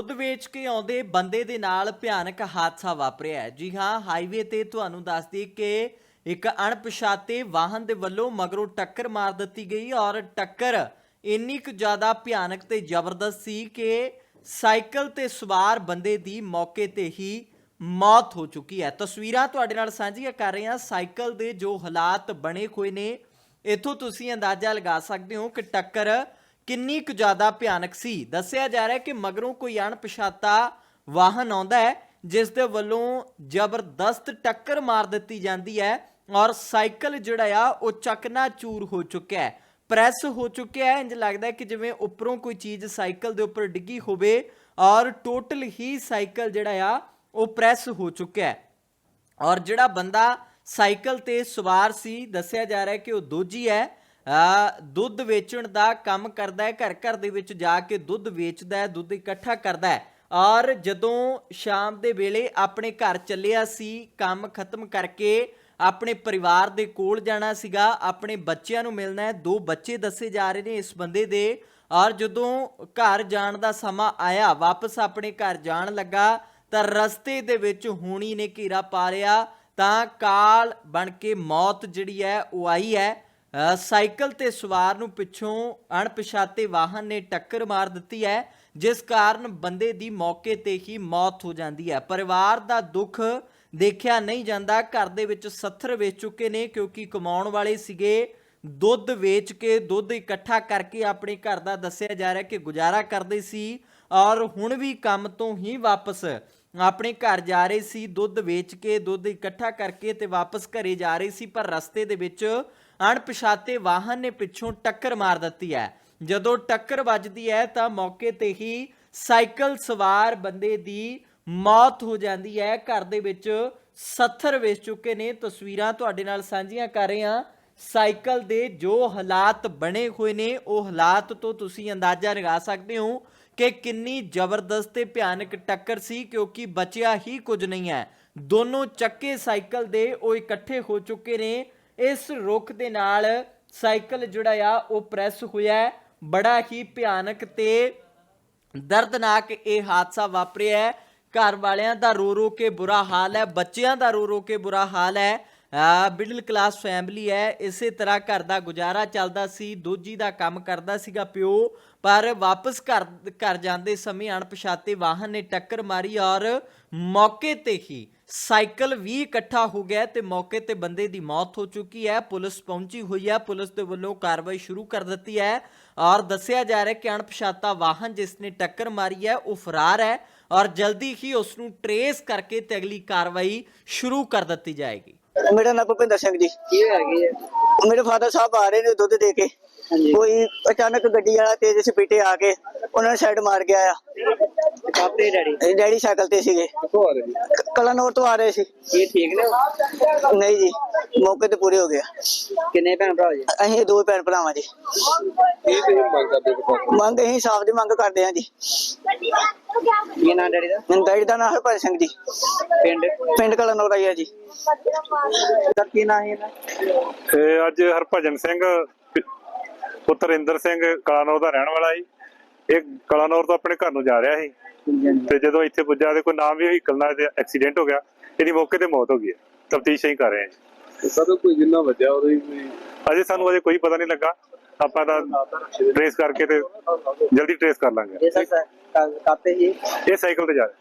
ਦੁੱਧ ਵੇਚ ਕੇ ਆਉਂਦੇ ਬੰਦੇ ਦੇ ਨਾਲ ਭਿਆਨਕ ਹਾਦਸਾ ਵਾਪਰਿਆ ਹੈ। ਜੀ ਹਾਂ, ਹਾਈਵੇ ਤੇ ਤੁਹਾਨੂੰ ਦੱਸਦੀ ਕਿ ਇੱਕ ਅਣਪਛਾਤੇ ਵਾਹਨ ਦੇ ਵੱਲੋਂ ਮਗਰੋਂ ਟੱਕਰ ਮਾਰ ਦਿੱਤੀ ਗਈ ਔਰ ਟੱਕਰ ਇੰਨੀ ਕੁ ਜ਼ਿਆਦਾ ਭਿਆਨਕ ਤੇ ਜ਼ਬਰਦਸਤ ਸੀ ਕਿ ਸਾਈਕਲ ਤੇ ਸਵਾਰ ਬੰਦੇ ਦੀ ਮੌਕੇ ਤੇ ਹੀ ਮੌਤ ਹੋ ਚੁੱਕੀ ਹੈ। ਤਸਵੀਰਾਂ ਤੁਹਾਡੇ ਨਾਲ ਸਾਂਝੀਆਂ ਕਰ ਰਹੇ ਹਾਂ। ਸਾਈਕਲ ਦੇ ਜੋ ਹਾਲਾਤ ਬਣੇ ਹੋਏ ਨੇ, ਇਥੋਂ ਤੁਸੀਂ ਅੰਦਾਜ਼ਾ ਲਗਾ ਸਕਦੇ ਹੋ ਕਿ ਟੱਕਰ ਕਿੰਨੀ ਕੁ ਜ਼ਿਆਦਾ ਭਿਆਨਕ ਸੀ। ਦੱਸਿਆ ਜਾ ਰਿਹਾ ਹੈ ਕਿ ਮਗਰੋਂ ਕੋਈ ਅਣਪਛਾਤਾ ਵਾਹਨ ਆਉਂਦਾ ਹੈ, ਜਿਸ ਦੇ ਵੱਲੋਂ ਜ਼ਬਰਦਸਤ ਟੱਕਰ ਮਾਰ ਦਿੱਤੀ ਜਾਂਦੀ ਹੈ ਔਰ ਸਾਈਕਲ ਜਿਹੜਾ ਆ, ਉਹ ਚੱਕਨਾ ਚੂਰ ਹੋ ਚੁੱਕਿਆ ਹੈ। ਪ੍ਰੈਸ ਹੋ ਚੁੱਕਿਆ ਹੈ, ਇੰਜ ਲੱਗਦਾ ਹੈ ਕਿ ਜਿਵੇਂ ਉੱਪਰੋਂ ਕੋਈ ਚੀਜ਼ ਸਾਈਕਲ ਦੇ ਉੱਪਰ ਡਿੱਗੀ ਹੋਵੇ ਔਰ ਟੋਟਲ ਹੀ ਸਾਈਕਲ ਜਿਹੜਾ ਆ, ਉਹ ਪ੍ਰੈਸ ਹੋ ਚੁੱਕਿਆ ਹੈ। ਔਰ ਜਿਹੜਾ ਬੰਦਾ ਸਾਈਕਲ ਤੇ ਸਵਾਰ ਸੀ, ਦੱਸਿਆ ਜਾ ਰਿਹਾ ਹੈ ਕਿ ਉਹ ਦੋਜੀ ਹੈ। ਦੁੱਧ ਵੇਚਣ ਦਾ ਕੰਮ ਕਰਦਾ ਹੈ ਘਰ ਘਰ ਦੇ ਵਿੱਚ ਜਾ ਕੇ ਦੁੱਧ ਵੇਚਦਾ ਹੈ, ਦੁੱਧ ਇਕੱਠਾ ਕਰਦਾ ਹੈ। ਔਰ ਜਦੋਂ ਸ਼ਾਮ ਦੇ ਵੇਲੇ ਆਪਣੇ ਘਰ ਚੱਲਿਆ ਸੀ, ਕੰਮ ਖਤਮ ਕਰਕੇ ਆਪਣੇ ਪਰਿਵਾਰ ਦੇ ਕੋਲ ਜਾਣਾ ਸੀਗਾ, ਆਪਣੇ ਬੱਚਿਆਂ ਨੂੰ ਮਿਲਣਾ ਹੈ, ਦੋ ਬੱਚੇ ਦੱਸੇ ਜਾ ਰਹੇ ਨੇ ਇਸ ਬੰਦੇ ਦੇ। ਔਰ ਜਦੋਂ ਘਰ ਜਾਣ ਦਾ ਸਮਾਂ ਆਇਆ, ਵਾਪਸ ਆਪਣੇ ਘਰ ਜਾਣ ਲੱਗਾ, ਤਾਂ ਰਸਤੇ ਦੇ ਵਿੱਚ ਹੋਣੀ ਨੇ ਘੇਰਾ ਪਾ ਲਿਆ, ਤਾਂ ਕਾਲ ਬਣ ਕੇ ਮੌਤ ਜਿਹੜੀ ਹੈ, ਉਹ ਆਈ ਹੈ। ਸਾਈਕਲ ਤੇ ਸਵਾਰ ਨੂੰ ਪਿੱਛੋਂ ਅਣਪਛਾਤੇ ਵਾਹਨ ਨੇ ਟੱਕਰ ਮਾਰ ਦਿੱਤੀ ਹੈ, ਜਿਸ ਕਾਰਨ ਬੰਦੇ ਦੀ ਮੌਕੇ ਤੇ ਹੀ ਮੌਤ ਹੋ ਜਾਂਦੀ ਹੈ। ਪਰਿਵਾਰ ਦਾ ਦੁੱਖ ਦੇਖਿਆ ਨਹੀਂ ਜਾਂਦਾ, ਘਰ ਦੇ ਵਿੱਚ ਸੱਥਰ ਵੇਚ ਚੁੱਕੇ ਨੇ, ਕਿਉਂਕਿ ਕਮਾਉਣ ਵਾਲੇ ਸੀਗੇ। ਦੁੱਧ ਵੇਚ ਕੇ ਦੁੱਧ ਇਕੱਠਾ ਕਰਕੇ ਆਪਣੇ ਘਰ ਦਾ ਦੱਸਿਆ ਜਾ ਰਿਹਾ ਕਿ ਗੁਜ਼ਾਰਾ ਕਰਦੇ ਸੀ ਔਰ ਹੁਣ ਵੀ ਕੰਮ ਤੋਂ ਹੀ ਵਾਪਸ ਆਪਣੇ ਘਰ ਜਾ ਰਹੇ ਸੀ। ਦੁੱਧ ਵੇਚ ਕੇ ਦੁੱਧ ਇਕੱਠਾ ਕਰਕੇ ਤੇ ਵਾਪਸ ਘਰੇ ਜਾ ਰਹੇ ਸੀ, ਪਰ ਰਸਤੇ ਦੇ ਵਿੱਚ ਅਣਪਛਾਤੇ ਵਾਹਨ ਨੇ ਪਿੱਛੋਂ ਟੱਕਰ ਮਾਰ ਦਿੱਤੀ ਹੈ। ਜਦੋਂ ਟੱਕਰ ਵੱਜਦੀ ਹੈ ਤਾਂ ਮੌਕੇ ਤੇ ਹੀ ਸਾਈਕਲ ਸਵਾਰ ਬੰਦੇ ਦੀ ਮੌਤ ਹੋ ਜਾਂਦੀ ਹੈ। ਘਰ ਦੇ ਵਿੱਚ ਸੱਥਰ ਵੇਚ ਚੁੱਕੇ ਨੇ। ਤਸਵੀਰਾਂ ਤੁਹਾਡੇ ਨਾਲ ਸਾਂਝੀਆਂ ਕਰ ਰਹੇ ਹਾਂ। ਸਾਈਕਲ ਦੇ ਜੋ ਹਾਲਾਤ ਬਣੇ ਹੋਏ ਨੇ, ਉਹ ਹਾਲਾਤ ਤੋਂ ਤੁਸੀਂ ਅੰਦਾਜ਼ਾ ਲਗਾ ਸਕਦੇ ਹੋ ਕਿ ਕਿੰਨੀ ਜ਼ਬਰਦਸਤ ਤੇ ਭਿਆਨਕ ਟੱਕਰ ਸੀ, ਕਿਉਂਕਿ ਬਚਿਆ ਹੀ ਕੁਝ ਨਹੀਂ ਹੈ। ਦੋਨੋਂ ਚੱਕੇ ਸਾਈਕਲ ਦੇ ਉਹ ਇਕੱਠੇ ਹੋ ਚੁੱਕੇ ਨੇ। ਇਸ ਰੁੱਖ ਦੇ ਨਾਲ ਸਾਈਕਲ ਜਿਹੜਾ ਆ, ਉਹ ਪ੍ਰੈਸ ਹੋਇਆ ਬੜਾ ਹੀ ਭਿਆਨਕ ਤੇ ਦਰਦਨਾਕ ਇਹ ਹਾਦਸਾ ਵਾਪਰਿਆ ਹੈ। ਘਰ ਵਾਲਿਆਂ ਦਾ ਰੋ ਰੋ ਕੇ ਬੁਰਾ ਹਾਲ ਹੈ, ਬੱਚਿਆਂ ਦਾ ਰੋ ਰੋ ਕੇ ਬੁਰਾ ਹਾਲ ਹੈ। ਮਿਡਲ ਕਲਾਸ ਫੈਮਿਲੀ ਹੈ, ਇਸੇ ਤਰ੍ਹਾਂ ਘਰ ਦਾ ਗੁਜ਼ਾਰਾ ਚੱਲਦਾ ਸੀ, ਦੋਜੀ ਦਾ ਕੰਮ ਕਰਦਾ ਸੀਗਾ ਪਿਓ, ਪਰ ਵਾਪਸ ਘਰ ਘਰ ਜਾਂਦੇ ਸਮੇਂ ਅਣਪਛਾਤੇ ਵਾਹਨ ਨੇ ਟੱਕਰ ਮਾਰੀ ਔਰ ਮੌਕੇ ਤੇ ਹੀ ਸਾਈਕਲ ਵੀ ਇਕੱਠਾ ਹੋ ਗਿਆ ਤੇ ਮੌਕੇ ਤੇ ਬੰਦੇ ਦੀ ਮੌਤ ਹੋ ਚੁੱਕੀ ਹੈ। ਪੁਲਿਸ ਪਹੁੰਚੀ ਹੋਈ ਹੈ। ਪੁਲਿਸ ਦੇ ਵੱਲੋਂ ਕਾਰਵਾਈ ਸ਼ੁਰੂ ਕਰ ਦਿੱਤੀ ਹੈ। ਔਰ ਦੱਸਿਆ ਜਾ ਰਿਹਾ ਕਿ ਅਣਪਛਾਤਾ ਵਾਹਨ ਜਿਸ ਨੇ ਟੱਕਰ ਮਾਰੀ ਹੈ ਉਹ ਫਰਾਰ ਹੈ ਔਰ ਜਲਦੀ ਹੀ ਉਸ ਨੂੰ ਟਰੇਸ ਕਰਕੇ ਤੇ ਅਗਲੀ ਕਾਰਵਾਈ ਸ਼ੁਰੂ ਕਰ ਦਿੱਤੀ ਜਾਏਗੀ। ਮੇਰਾ ਨਾਮ ਭੁਪਿੰਦਰ ਸਿੰਘ ਜੀ। ਕੀ ਹੈਗੀ ਹੈ? ਮੇਰੇ ਫਾਦਰ ਸਾਹਿਬ ਆ ਰਹੇ ਨੇ ਦੁੱਧ ਦੇ ਕੇ। ਕੋਈ ਅਚਾਨਕ ਗੱਡੀ ਵਾਲਾ ਤੇਜ਼ ਸਪੀਟੇ ਆ ਕੇ ਉਹਨਾਂ ਨੇ ਸਾਈਡ ਮਾਰ ਗਿਆ ਆ ਕਾਪੇ ਡੈਡੀ? ਇਹ ਡੈਡੀ ਸਾਈਕਲ ਤੇ ਸੀਗੇ। ਕਿੱਥੋਂ ਆ ਰਹੇ ਕ- ਕਲਾਨੌਰ ਤੋਂ ਆ ਰਹੇ ਸੀ। ਇਹ ਠੀਕ ਨੇ ਨਹੀਂ ਜੀ ਮੌਕੇ ਤੇ ਪੂਰੇ ਹੋ ਗਿਆ ਕਿੰਨੇ ਭੈਣ ਭਰਾ ਜੀ? ਅਸੀਂ ਦੋ ਭੈਣ ਭਰਾਵਾਂ ਜੀ। ਕੀ ਤੁਸੀਂ ਮੰਗ ਕਰਦੇ ਹੋ ਮੰਗ ਅਸੀਂ ਸਾਫ਼ ਦੀ ਮੰਗ ਕਰਦੇ ਹਾਂ ਜੀ। ਕੀ ਨਾਂ ਡੈਡੀ ਦਾ? ਡੈਡੀ ਦਾ ਨਾਮ ਹਰਪਾਲ ਸਿੰਘ ਜੀ। ਪਿੰਡ? ਪਿੰਡ ਕਲਾਨੌਰ ਆਈ ਹੈ ਜੀ। ਕੀ ਨਾਂ ਹੈ ਇਹ ਅੱਜ ਹਰਭਜਨ ਸਿੰਘ ਪੁੱਤਰ ਇੰਦਰ ਸਿੰਘ ਕਲਾਨੌਰ ਦਾ ਰਹਿਣ ਵਾਲਾ ਸੀ। ਇਹ ਕਲਾਨੌਰ ਤੋਂ ਆਪਣੇ ਘਰ ਨੂੰ ਜਾ ਰਿਹਾ ਸੀ। ਤੇ ਜਦੋਂ ਇੱਥੇ ਪੁੱਜਾ ਤੇ ਕੋਈ ਨਾਮ ਵੀ ਵਹੀਕਲ ਨਾਲ ਐਕਸੀਡੈਂਟ ਹੋ ਗਿਆ ਇਹਦੀ ਮੌਕੇ ਤੇ ਮੌਤ ਹੋ ਗਈ ਤਫਤੀਸ਼ ਹੀ ਕਰ ਰਹੇ ਹਾਂ ਸਰ ਕੋਈ ਜਿੰਨਾ ਵੱਜਿਆ ਉਹਦੀ ਕੋਈ ਅਜੇ ਸਾਨੂੰ ਅਜੇ ਕੋਈ ਪਤਾ ਨਹੀਂ ਲੱਗਾ। ਆਪਾਂ ਤਾਂ ਟ੍ਰੇਸ ਕਰਕੇ ਤੇ ਜਲਦੀ ਟ੍ਰੇਸ ਕਰ ਲਾਂਗੇ। ਇਹ ਸਰ ਕਾਪੇ ਹੀ ਇਹ ਸਾਈਕਲ ਤੇ ਜਾ ਰਿਹਾ।